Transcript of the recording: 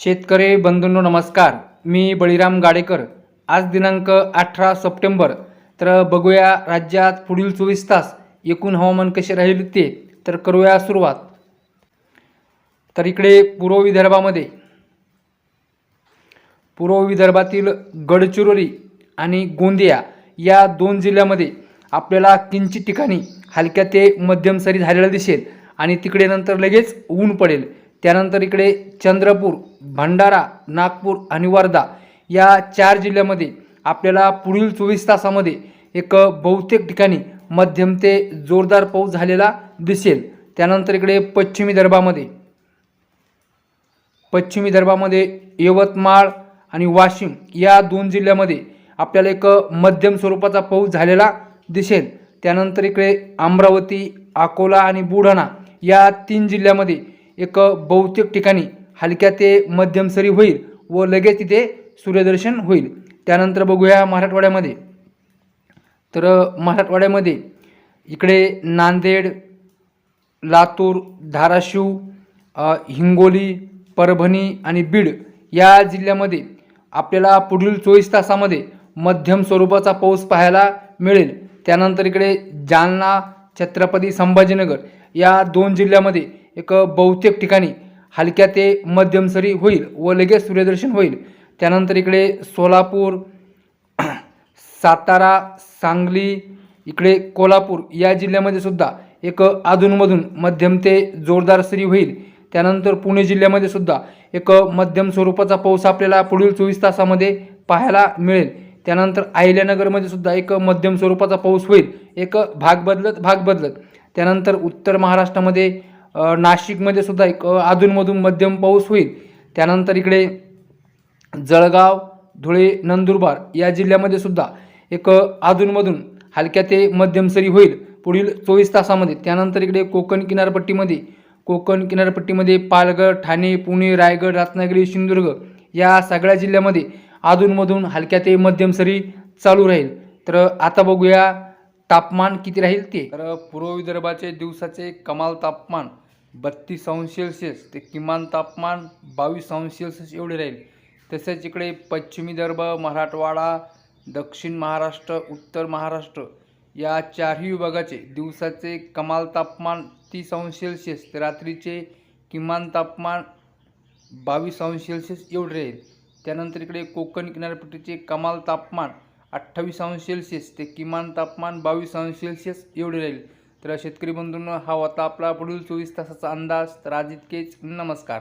शेतकरी बंधूंनो नमस्कार. मी बळीराम गाडेकर. आज दिनांक अठरा सप्टेंबर. तर बघूया राज्यात पुढील चोवीस तास एकूण हवामान कसे राहील ते. तर करूया सुरुवात. तर इकडे पूर्व विदर्भामध्ये. पूर्व विदर्भातील गडचिरोली आणि गोंदिया या दोन जिल्ह्यामध्ये आपल्याला किंचित ठिकाणी हलक्या ते मध्यम सरी झालेलं दिसेल आणि तिकडे नंतर लगेच ऊन पडेल. त्यानंतर इकडे चंद्रपूर भंडारा नागपूर आणि वर्धा या चार जिल्ह्यामध्ये आपल्याला पुढील चोवीस तासामध्ये एक बहुतेक ठिकाणी मध्यम ते जोरदार पाऊस झालेला दिसेल. त्यानंतर इकडे पश्चिमी दर्भामध्ये पश्चिमी दर्भामध्ये यवतमाळ आणि वाशिम या दोन जिल्ह्यामध्ये आपल्याला एक मध्यम स्वरूपाचा पाऊस झालेला दिसेल. त्यानंतर इकडे अमरावती अकोला आणि बुलढाणा या तीन जिल्ह्यामध्ये एक बहुतेक ठिकाणी हलक्या ते मध्यम सरी होईल व लगेच तिथे सूर्यदर्शन होईल. त्यानंतर बघूया मराठवाड्यामध्ये. तर मराठवाड्यामध्ये इकडे नांदेड लातूर धाराशिव हिंगोली परभणी आणि बीड या जिल्ह्यामध्ये आपल्याला पुढील चोवीस तासामध्ये मध्यम स्वरूपाचा पाऊस पाहायला मिळेल. त्यानंतर इकडे जालना छत्रपती संभाजीनगर या दोन जिल्ह्यामध्ये एक बहुतेक ठिकाणी हलक्या ते मध्यम सरी होईल व लगेच सूर्यदर्शन होईल. त्यानंतर इकडे सोलापूर सातारा सांगली इकडे कोल्हापूर या जिल्ह्यामध्ये सुद्धा एक अधूनमधून मध्यम ते जोरदार सरी होईल. त्यानंतर पुणे जिल्ह्यामध्ये सुद्धा एक मध्यम स्वरूपाचा पाऊस आपल्याला पुढील चोवीस तासामध्ये पाहायला मिळेल. त्यानंतर अहिल्यानगरमध्ये सुद्धा एक मध्यम स्वरूपाचा पाऊस होईल. एक भाग बदलत भाग बदलत. त्यानंतर उत्तर महाराष्ट्रामध्ये नाशिकमध्ये सुद्धा एक अधूनमधून मध्यम पाऊस होईल. त्यानंतर इकडे जळगाव धुळे नंदुरबार या जिल्ह्यामध्ये सुद्धा एक अधूनमधून हलक्या ते मध्यम सरी होईल. पुढील चोवीस तासामध्ये. त्यानंतर इकडे कोकण किनारपट्टीमध्ये कोकण किनारपट्टीमध्ये पालघर ठाणे पुणे रायगड रत्नागिरी सिंधुदुर्ग या सगळ्या जिल्ह्यामध्ये अधूनमधून हलक्या ते मध्यम सरी चालू राहील. तर आता बघूया तापमान किती राहील ते. तर पूर्व विदर्भाचे दिवसाचे कमाल तापमान बत्तीस अंश सेल्सिअस ते किमान तापमान बावीस अंश सेल्सिअस एवढे राहील. तसेच इकडे पश्चिमी दर्भ मराठवाडा दक्षिण महाराष्ट्र उत्तर महाराष्ट्र या चारही विभागाचे दिवसाचे कमाल तापमान तीस अंश सेल्सिअस ते रात्रीचे किमान तापमान बावीस अंश सेल्सिअस एवढे राहील. त्यानंतर इकडे कोकण किनारपट्टीचे कमाल तापमान अठ्ठावीस अंश सेल्सिअस ते किमान तापमान बावीस अंश सेल्सिअस एवढे राहील. तर शेतकरी बंधूंनो हा होता आपला पुढील चोवीस तासाचा अंदाज. तर आज इतकेच. नमस्कार.